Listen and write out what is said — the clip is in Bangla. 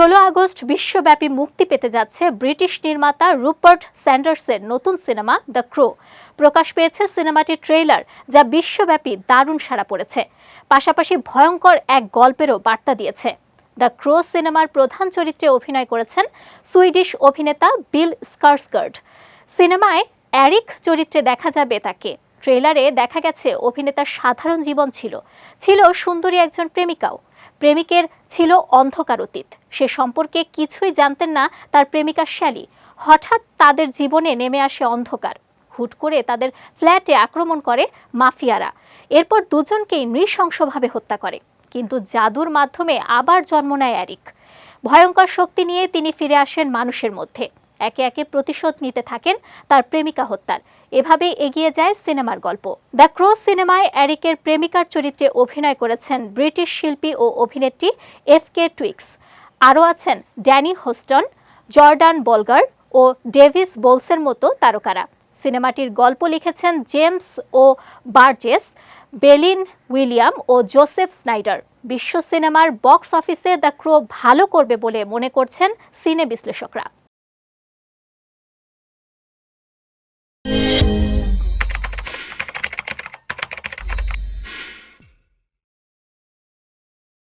ষোলো আগস্ট বিশ্বব্যাপী মুক্তি পেতে যাচ্ছে ব্রিটিশ নির্মাতা রুপার্ট স্যান্ডার্সের নতুন সিনেমা দ্য ক্রো। প্রকাশ পেয়েছে সিনেমাটির ট্রেইলার, যা বিশ্বব্যাপী দারুণ সাড়া পড়েছে। পাশাপাশি ভয়ঙ্কর এক গল্পেরও বার্তা দিয়েছে। দ্য ক্রো সিনেমার প্রধান চরিত্রে অভিনয় করেছেন সুইডিশ অভিনেতা বিল স্কার্সগার্ড সিনেমায় অ্যারিক চরিত্রে দেখা যাবে তাকে। ট্রেলারে দেখা গেছে অভিনেতার সাধারণ জীবন ছিল। ছিল সুন্দরী একজন প্রেমিকাও। প্রেমিকের ছিল অন্ধকার অতীত। সে সম্পর্কে কিছুই জানতেন না তার প্রেমিকা শ্যালি। হঠাৎ তাদের জীবনে নেমে আসে অন্ধকার। হুট করে তাদের ফ্ল্যাটে আক্রমণ করে মাফিয়ারা। এরপর দুজনকেই নৃশংসভাবে হত্যা করে। কিন্তু জাদুর মাধ্যমে আবার জন্ম নেয় অ্যারিক। ভয়ঙ্কর শক্তি নিয়ে তিনি ফিরে আসেন মানুষের মধ্যে। একে একে প্রতিশোধ নিতে থাকেন তার প্রেমিকা হত্যার। এভাবেই এগিয়ে যায় সিনেমার গল্প। দ্য ক্রো সিনেমায় অ্যারিকের প্রেমিকার চরিত্রে অভিনয় করেছেন ব্রিটিশ শিল্পী ও অভিনেত্রী এফ কে টুইক্স। আরও আছেন ড্যানি হোস্টন, জর্ডান বলগার ও ডেভিস বোলসের মতো তারকারা। সিনেমাটির গল্প লিখেছেন জেমস ও বার্জেস, বেলিন উইলিয়াম ও জোসেফ স্নাইডার। বিশ্ব সিনেমার বক্স অফিসে দ্য ক্রো ভালো করবে বলে মনে করছেন সিনে বিশ্লেষকরা। Thank